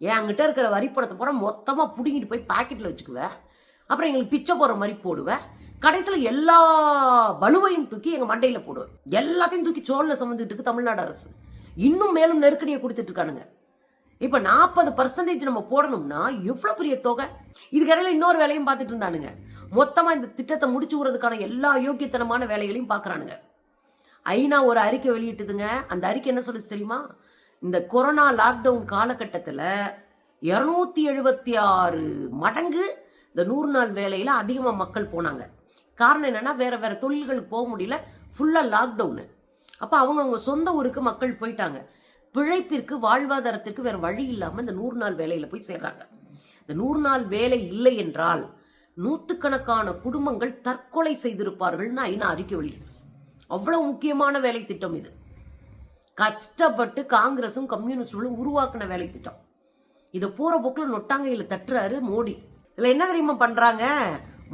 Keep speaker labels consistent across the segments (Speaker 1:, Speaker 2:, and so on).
Speaker 1: என்கிட்ட இருக்கிற வரிப்பணத்தை பூரா மொத்தமாக பிடுங்கிட்டு போய் பாக்கெட்டில் வச்சுக்குவேன் அப்புறம் எங்களுக்கு பிச்சை போடுற மாதிரி போடுவேன் கடைசியில் எல்லா பலுவையும் தூக்கி எங்கள் மண்டையில் போடுவேன் எல்லாத்தையும் தூக்கி சோழில் சுமந்துட்டு இருக்கு தமிழ்நாடு அரசு. இன்னும் மேலும் நெருக்கடியை கொடுத்துட்டு இருக்கானுங்க. இப்போ நாற்பது பர்சன்டேஜ் நம்ம போடணும்னா எவ்வளோ பெரிய தொகை? இதுக்கடையில் இன்னொரு வேலையும் பார்த்துட்டு இருந்தானுங்க. மொத்தமாக இந்த திட்டத்தை முடிச்சு விடுறதுக்கான எல்லா யோக்கியத்தனமான வேலைகளையும் பார்க்குறானுங்க ஐநா ஒரு அறிக்கை வெளியிட்டதுங்க. அந்த அறிக்கை என்ன சொல்லுச்சு தெரியுமா? இந்த கொரோனா லாக்டவுன் காலகட்டத்தில் இரநூத்தி எழுபத்தி ஆறு மடங்கு இந்த நூறு நாள் வேலையில் அதிகமாக மக்கள் போனாங்க. காரணம் என்னென்னா வேற வேற தொழில்களுக்கு போக முடியல ஃபுல்லாக லாக்டவுனு அப்போ அவங்க அவங்க சொந்த ஊருக்கு மக்கள் போயிட்டாங்க. பிழைப்பிற்கு வாழ்வாதாரத்திற்கு வேற வழி இல்லாமல் இந்த நூறு நாள் வேலையில் போய் சேர்றாங்க. இந்த நூறு நாள் வேலை இல்லை என்றால் நூற்றுக்கணக்கான குடும்பங்கள் தற்கொலை செய்திருப்பார்கள்னு ஐநா அறிக்கை வெளியிடுது. அவ்வளோ முக்கியமான வேலை திட்டம் இது. கஷ்டப்பட்டு காங்கிரஸும் கம்யூனிஸ்டுகளும் உருவாக்கின வேலை திட்டம். இதை போற போக்குல நொட்டாங்கையில தட்டுறாரு மோடி. இதுல என்ன தெரியுமா பண்றாங்க?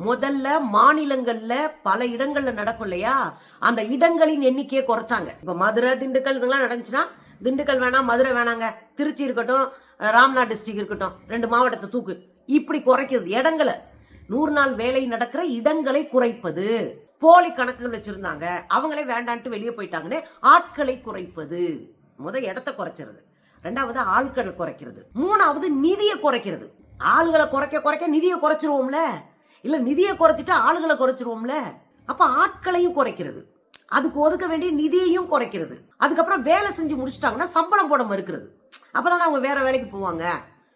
Speaker 1: முதல்ல மாநிலங்கள்ல பல இடங்கள்ல நடக்கும் இல்லையா? அந்த இடங்களின் எண்ணிக்கையை குறைச்சாங்க. இப்ப மதுரை திண்டுக்கல் இதெல்லாம் நடந்துச்சுன்னா திண்டுக்கல் வேணாம் மதுரை வேணாங்க. திருச்சி இருக்கட்டும் ராம்நாத் டிஸ்ட்ரிக்ட் இருக்கட்டும் ரெண்டு மாவட்டத்தை தூக்கு. இப்படி குறைக்கிறது இடங்களை. நூறு நாள் வேலை நடக்கிற இடங்களை குறைப்பது. போலி கணக்குகள் வச்சிருந்தாங்க. அவங்களே வேண்டான்ட்டு வெளியே போயிட்டாங்கன்னு ஆட்களை குறைப்பது. முத இடத்த குறைச்சிருது. ரெண்டாவது ஆட்களை குறைக்கிறது. மூணாவது நிதியை குறைக்கிறது. ஆளுகளை குறைக்க குறைக்க நிதியை குறைச்சிருவோம்ல? இல்ல நிதியை குறைச்சிட்டு ஆளுகளை குறைச்சிருவோம்ல? அப்ப ஆட்களையும் குறைக்கிறது. அதுக்கு ஒதுக்க வேண்டிய நிதியையும் குறைக்கிறது. அதுக்கப்புறம் வேலை செஞ்சு முடிச்சிட்டாங்கன்னா சம்பளம் போட மறுக்கிறது அப்பதான் அவங்க வேற வேலைக்கு போவாங்க.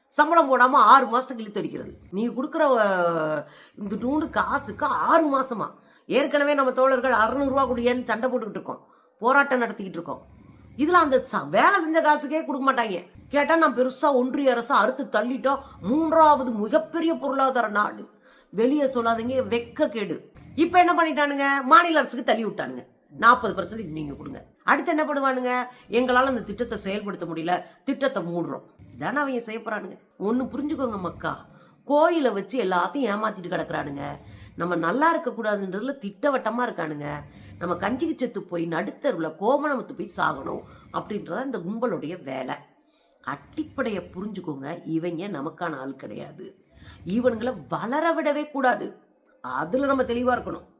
Speaker 1: சம்பளம் போடாம ஆறு மாசத்துக்கு இழுத்து அடிக்கிறது. நீ கொடுக்குற இந்த டூண்டு காசுக்கு ஆறு மாசமா? ஏற்கனவே நம்ம தோழர்கள் அறுநூறுவா குடியேன்னு சண்டை போட்டுக்கிட்டு இருக்கோம். போராட்டம் நடத்திக்கிட்டு இருக்கோம். இதில் அந்த ச- வேலை செஞ்ச காசுக்கே கொடுக்க மாட்டாங்க. கேட்டால் நான் பெருசாக ஒன்றிய அரசு அறுத்து தள்ளிட்டோம். மூன்றாவது மிகப்பெரிய பொருளாதார நாடு. வெளியே சொல்லாதீங்க வெக்க கேடு. இப்போ என்ன பண்ணிட்டானுங்க? மாநில அரசுக்கு தள்ளி விட்டானுங்க. நாற்பது பர்சன்டேஜ் நீங்கள் கொடுங்க. அடுத்து என்ன பண்ணுவானுங்க? எங்களால் அந்த திட்டத்தை செயல்படுத்த முடியல. திட்டத்தை மூடுறோம். இதானே அவங்க செய்யப்படுறானுங்க ஒன்று புரிஞ்சுக்கோங்க மக்கா. கோயிலை வச்சு எல்லாத்தையும் ஏமாத்திட்டு கிடக்குறானுங்க. நம்ம நல்லா இருக்கக்கூடாதுன்றதுல திட்டவட்டமாக இருக்கானுங்க. நம்ம கஞ்சிக்கு செத்து போய் நடுத்தருவில் கோமணமத்து போய் சாகணும் அப்படின்றத இந்த கும்பலுடைய வேலை. அடிப்படையை புரிஞ்சுக்கோங்க இவங்க நமக்கான ஆள் கிடையாது. இவனுங்களை வளர விடவே கூடாது. அதில் நம்ம தெளிவாக இருக்கணும்.